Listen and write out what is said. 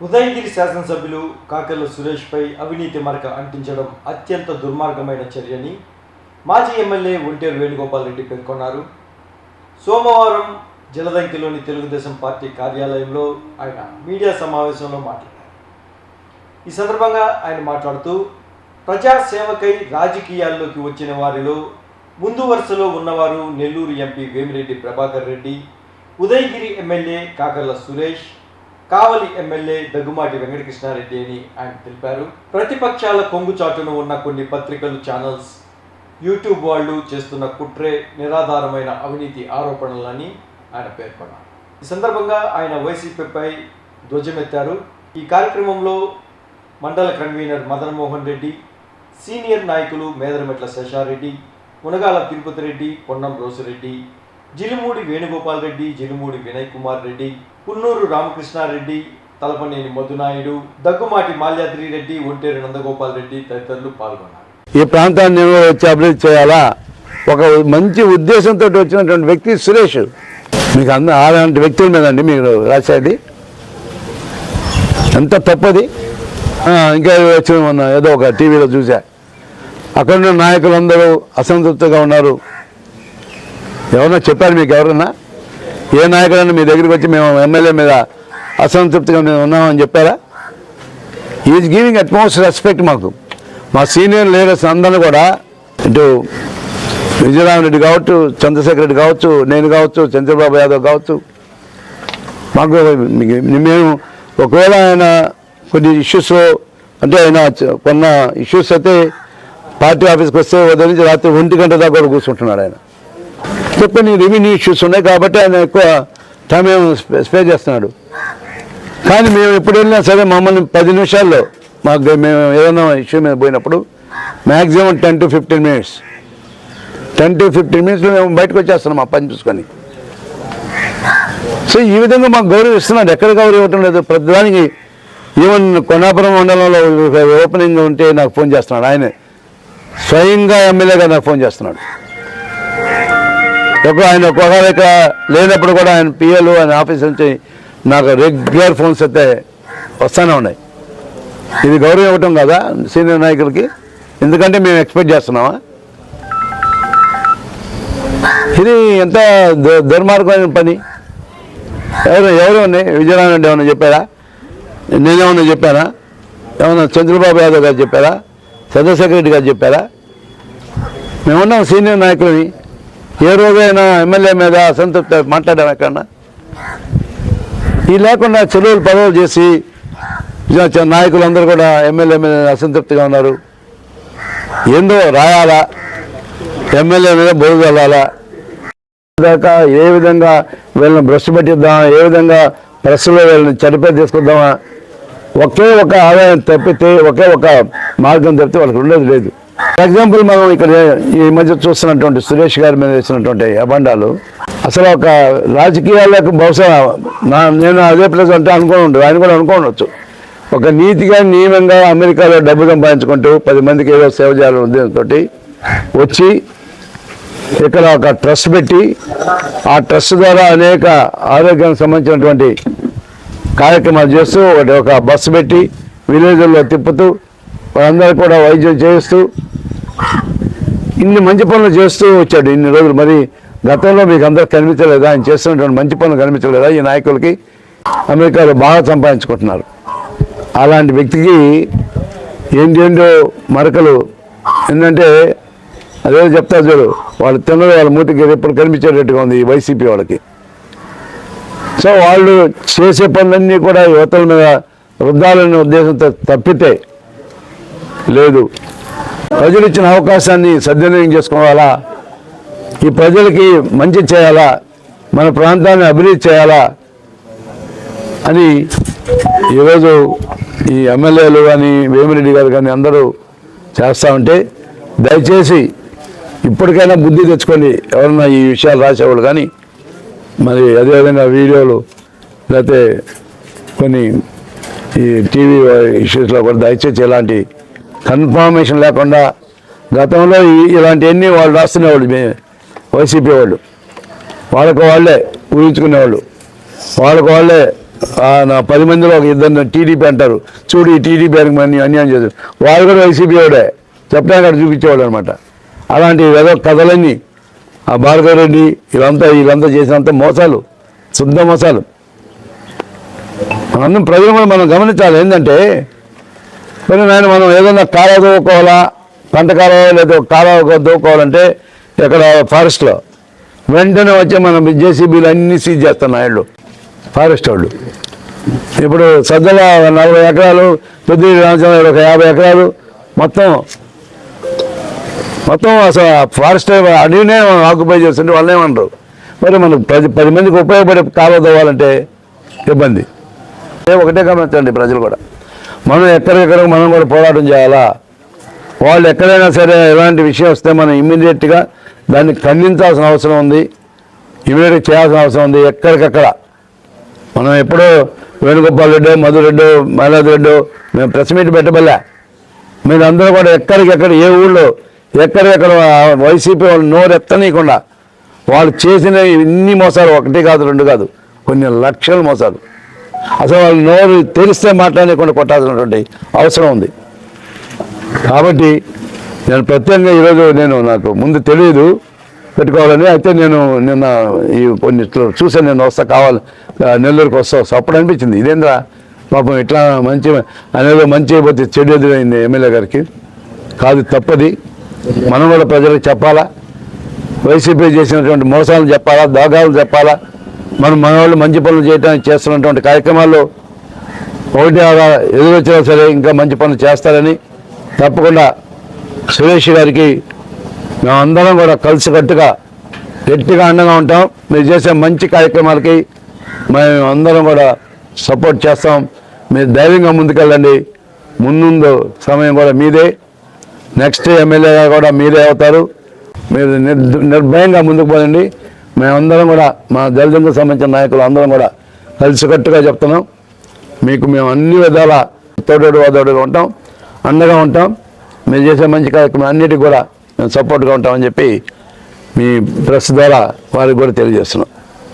ఉదయగిరి శాసనసభ్యులు కాకర్ల సురేష్పై అవినీతి మరక అంటించడం అత్యంత దుర్మార్గమైన చర్యని మాజీ ఎమ్మెల్యే ఒంటేరు వేణుగోపాల్ రెడ్డి పేర్కొన్నారు. సోమవారం జలదంకిలోని తెలుగుదేశం పార్టీ కార్యాలయంలో ఆయన మీడియా సమావేశంలో మాట్లాడారు. ఈ సందర్భంగా ఆయన మాట్లాడుతూ ప్రజాసేవకై రాజకీయాల్లోకి వచ్చిన వారిలో ముందు వరుసలో ఉన్నవారు Nellore MP Vemireddy Prabhakar Reddy Udayagiri MLA Kakarla Suresh Kavali MLA Daggumati Venkatakrishnareddy అని ఆయన తెలిపారు. ప్రతిపక్షాల కొంగుచాటును ఉన్న కొన్ని పత్రికలు ఛానల్స్ యూట్యూబ్ వాళ్ళు చేస్తున్న కుట్రే నిరాధారమైన అవినీతి ఆరోపణలని ఆయన పేర్కొన్నారు. ఈ సందర్భంగా ఆయన వైసీపీపై ధ్వజమెత్తారు. ఈ కార్యక్రమంలో మండల కన్వీనర్ మదన్ మోహన్ రెడ్డి సీనియర్ నాయకులు మేదరమెట్ల శేషారెడ్డి మునగాల తిరుపతి రెడ్డి పొన్నం రోసిరెడ్డి జిలుమూడి వేణుగోపాల్ రెడ్డి జిలుమూడి వినయ్ కుమార్ రెడ్డి పున్నూరు రామకృష్ణారెడ్డి తలపనేని మధునాయుడు దగ్గుమాటి మాల్యాద్రి రెడ్డి ఒంటేరు నందగోపాల్ రెడ్డి తదితరులు పాల్గొన్నారు. ఈ ప్రాంతాన్ని వచ్చి అభివృద్ధి చేయాలా? ఒక మంచి ఉద్దేశంతో వచ్చినటువంటి వ్యక్తి సురేష్. మీకు అంద అలాంటి వ్యక్తుల మీద అండి మీరు రాసేది? ఎంత తప్పది? ఇంకా వచ్చిన మొన్న ఏదో ఒక టీవీలో చూసా అక్కడ ఉన్న నాయకులందరూ అసంతృప్తిగా ఉన్నారు. ఎవరన్నా చెప్పారు మీకు ఎవరన్నా? ఏ నాయకుడన్నా మీ దగ్గరికి వచ్చి మేము ఎమ్మెల్యే మీద అసంతృప్తిగా మేము ఉన్నామని చెప్పారా? ఈజ్ గివింగ్ అట్మోస్ట్ రెస్పెక్ట్ మాకు. మా సీనియర్ లీడర్స్ అందరూ కూడా ఇటు విజయరామరెడ్డి కావచ్చు చంద్రశేఖర్ రెడ్డి కావచ్చు నేను కావచ్చు చంద్రబాబు యాదవ్ కావచ్చు మాకు మేము ఒకవేళ ఆయన కొన్ని ఇష్యూస్ అంటే ఆయన కొన్న ఇష్యూస్ అయితే పార్టీ ఆఫీస్కి వస్తే ఉదయం నుంచి రాత్రి ఒంటి గంట దాకా కూడా కూర్చుంటున్నాడు ఆయన చెప్పని రెవెన్యూ ఇష్యూస్ ఉన్నాయి కాబట్టి ఆయన ఎక్కువ టైం స్పే చేస్తున్నాడు. కానీ మేము ఎప్పుడు వెళ్ళినా సరే మమ్మల్ని పది నిమిషాల్లో మాకు మేము ఏదైనా ఇష్యూ మీద పోయినప్పుడు maximum ten to fifteen minutes. Ten to fifteen మినిట్స్లో మేము బయటకు వచ్చేస్తున్నాం ఆ పని చూసుకొని. సో ఈ విధంగా మాకు గౌరవం ఇస్తున్నాడు ఎక్కడ గౌరవం ఇవ్వటం లేదు. ప్రతిదానికి ఈవెన్ కొనాపురం మండలంలో ఓపెనింగ్ ఉంటే నాకు ఫోన్ చేస్తున్నాడు. ఆయన స్వయంగా ఎమ్మెల్యేగా నాకు ఫోన్ చేస్తున్నాడు. ఒక ఆయన ఒకవేళ లేనప్పుడు కూడా ఆయన పిఎలు ఆయన ఆఫీస్ నుంచి నాకు రెగ్యులర్ ఫోన్స్ అయితే వస్తూనే ఉన్నాయి. ఇది గౌరవం ఇవ్వటం కదా సీనియర్ నాయకులకి? ఎందుకంటే మేము ఎక్స్పెక్ట్ చేస్తున్నామా? ఇది ఎంత దుర్మార్గమైన పని. ఎవరు ఎవరు విజయనారాయణ రెడ్డి ఏమన్నా చెప్పారా? నేనేమన్నా చెప్పానా? ఏమన్నా చంద్రబాబు యాదవ్ గారు చెప్పారా? చంద్రశేఖర్ రెడ్డి గారు చెప్పారా? మేమున్నాం సీనియర్ నాయకులని. ఏ రోజైనా ఎమ్మెల్యే మీద అసంతృప్తి మాట్లాడాం ఎక్కడన్నా? ఈ లేకుండా చెరువులు పదవులు చేసి నాయకులందరూ కూడా ఎమ్మెల్యే మీద అసంతృప్తిగా ఉన్నారు. ఏందో రాయాలా? ఎమ్మెల్యే మీద బోరు వెళ్ళాలా దాకా ఏ విధంగా వీళ్ళని బ్రష్ పెట్టిద్దాం ఏ విధంగా ప్రెస్లో వీళ్ళని చనిపోయి తీసుకుందామా ఒకే ఒక ఆదాయం తప్పితే ఒకే ఒక మార్గం తప్పితే వాళ్ళకి ఉండేది లేదు. ఫర్ ఎగ్జాంపుల్ మనం ఇక్కడ ఈ మధ్య చూస్తున్నటువంటి సురేష్ గారి మీద వేసినటువంటి అబండాలు అసలు ఒక రాజకీయాలకు బహుశా నా నేను అదే ప్లేస్ అంటే అనుకోని ఉండదు ఆయన కూడా అనుకోవచ్చు ఒక నీతిగా నియమంగా అమెరికాలో డబ్బు సంపాదించుకుంటూ పది మందికి ఏదో సేవ చేయాలని ఉద్దేశంతో వచ్చి ఇక్కడ ఒక ట్రస్ట్ పెట్టి ఆ ట్రస్ట్ ద్వారా అనేక ఆరోగ్యానికి సంబంధించినటువంటి కార్యక్రమాలు చేస్తూ ఒక బస్సు పెట్టి విలేజ్ల్లో తిప్పుతూ వాళ్ళందరూ కూడా వైద్యం చేస్తూ ఇన్ని మంచి పనులు చేస్తూ వచ్చాడు ఇన్ని రోజులు. మరి గతంలో మీకు అందరూ కనిపించలేదా? ఆయన చేస్తున్నటువంటి మంచి పనులు కనిపించలేదా ఈ నాయకులకి? అమెరికాలో బాగా సంపాదించుకుంటున్నారు. అలాంటి వ్యక్తికి ఏంటేంటో మరకలు. ఏంటంటే అదే చెప్తా చూడు వాళ్ళు తిన్నది వాళ్ళ మూతికి ఎప్పుడు కనిపించేటట్టుగా ఉంది ఈ వైసీపీ వాళ్ళకి. సో వాళ్ళు చేసే పనులన్నీ కూడా యువతల మీద వృద్ధాలనే ఉద్దేశంతో తప్పితే లేదు. ప్రజలు ఇచ్చిన అవకాశాన్ని సద్వినియోగం చేసుకోవాలా? ఈ ప్రజలకి మంచి చేయాలా? మన ప్రాంతాన్ని అభివృద్ధి చేయాలా? అని ఈరోజు ఈ ఎమ్మెల్యేలు కానీ వేమిరెడ్డి గారు కానీ అందరూ చేస్తూ ఉంటే దయచేసి ఇప్పటికైనా బుద్ధి తెచ్చుకొని ఎవరన్నా ఈ విషయాలు రాసేవాళ్ళు కానీ మరి అదేవిధంగా వీడియోలు లేకపోతే కొన్ని ఈ టీవీ ఇష్యూస్లో కూడా దయచేసి ఇలాంటి కన్ఫర్మేషన్ లేకుండా గతంలో ఇలాంటివన్నీ వాళ్ళు రాస్తునేవాళ్ళు మే వైసీపీ వాళ్ళు. వాళ్ళకు వాళ్ళే ఊహించుకునేవాళ్ళు. వాళ్ళకు వాళ్ళే నా పది మందిలో ఒక ఇద్దరు టీడీపీ అంటారు. చూడు ఈ టీడీపీ అని మన అన్యాయం చేశారు. వాళ్ళు కూడా వైసీపీ వాడే. చెప్పడానికి అక్కడ చూపించేవాడు అనమాట అలాంటి ఏదో కథలన్నీ ఆ భార్గవ రెడ్డి వీళ్ళంతా వీళ్ళంతా చేసినంత మోసాలు. శుద్ధ మోసాలు. అందరం ప్రజలు మనం గమనించాలి. ఏంటంటే మరి నాయన మనం ఏదైనా కాలువ దూకోవాలా? పంట కాలువ లేదా ఒక కాలువ దూకోవాలంటే ఇక్కడ ఫారెస్ట్లో. వెంటనే వచ్చి మనం జేసీబీలు అన్నీ సీజ్ చేస్తున్నాయి వాళ్ళు ఫారెస్ట్ వాళ్ళు. ఇప్పుడు సజ్జల నలభై ఎకరాలు పెద్ద రామచంద్ర ఒక యాభై ఎకరాలు. మొత్తం మొత్తం అసలు ఫారెస్ట్ అడిగినే ఆక్యుపై చేస్తుంటే వాళ్ళు ఏమనరు మరి మనకు పది పది మందికి ఉపయోగపడే కాలువ తవ్వాలంటే ఇబ్బంది. ఏ ఒకటే గమనించండి ప్రజలు కూడా. మనం ఎక్కడికెక్కడ మనం కూడా పోరాటం చేయాలా? వాళ్ళు ఎక్కడైనా సరే ఎలాంటి విషయం వస్తే మనం ఇమ్మీడియట్గా దాన్ని ఖండించాల్సిన అవసరం ఉంది. ఇమీడియట్గా చేయాల్సిన అవసరం ఉంది. ఎక్కడికక్కడ. మనం ఎప్పుడో వేణుగోపాల్ రెడ్డి మధురెడ్డి మహిళాది రెడ్డి మేము ప్రెస్ మీట్ పెట్టబల్లా. మీరు అందరూ కూడా ఎక్కడికెక్కడ ఏ ఊళ్ళో ఎక్కడెక్కడ వైసీపీ వాళ్ళు నోరు ఎత్తనీయకుండా వాళ్ళు చేసిన ఇన్ని మోసాలు ఒకటి కాదు రెండు కాదు కొన్ని లక్షల మోసాలు. అసలు వాళ్ళు నోరు తెరిస్తే మాట్లాడకుండా కొట్టాల్సినటువంటి అవసరం ఉంది. కాబట్టి నేను ప్రత్యేకంగా ఈరోజు నేను నాకు ముందు తెలియదు పెట్టుకోవాలని అయితే నేను నిన్న ఈ కొన్ని చూసాను నేను వస్తా కావాలి నెల్లూరుకి వస్తా అప్పుడు అనిపించింది. ఇదేంద్రా పాపం ఇట్లా మంచి అనేది మంచి అయిపోతే చెడు ఎదురైంది ఎమ్మెల్యే గారికి. కాదు తప్పది. మనం కూడా ప్రజలకు చెప్పాలా? వైసీపీ చేసినటువంటి మోసాలు చెప్పాలా? దాగాలు చెప్పాలా? మనం మనవాళ్ళు మంచి పనులు చేయడానికి చేస్తున్నటువంటి కార్యక్రమాల్లో ఒకటి అలా ఎదురొచ్చినా సరే ఇంకా మంచి పనులు చేస్తారని తప్పకుండా సురేష్ గారికి మేమందరం కూడా కలిసికట్టుగా గట్టిగా అండగా ఉంటాం. మీరు చేసే మంచి కార్యక్రమాలకి మేము అందరం కూడా సపోర్ట్ చేస్తాం. మీరు ధైర్యంగా ముందుకెళ్ళండి. ముందు సమయం కూడా మీదే. నెక్స్ట్ ఎమ్మెల్యేగా కూడా మీరే అవుతారు. మీరు నిర్ నిర్భయంగా ముందుకు పోయండి మేమందరం కూడా మా దళితులకు సంబంధించిన నాయకులు అందరం కూడా కలిసికట్టుగా చెప్తున్నాం. మీకు మేము అన్ని విధాల తోడోడు వాదోడుగా ఉంటాం. అండగా ఉంటాం. మీరు చేసే మంచి కార్యక్రమం అన్నిటికీ కూడా మేము సపోర్ట్గా ఉంటామని చెప్పి మీ ప్రెస్ ద్వారా వారికి కూడా తెలియజేస్తున్నాం.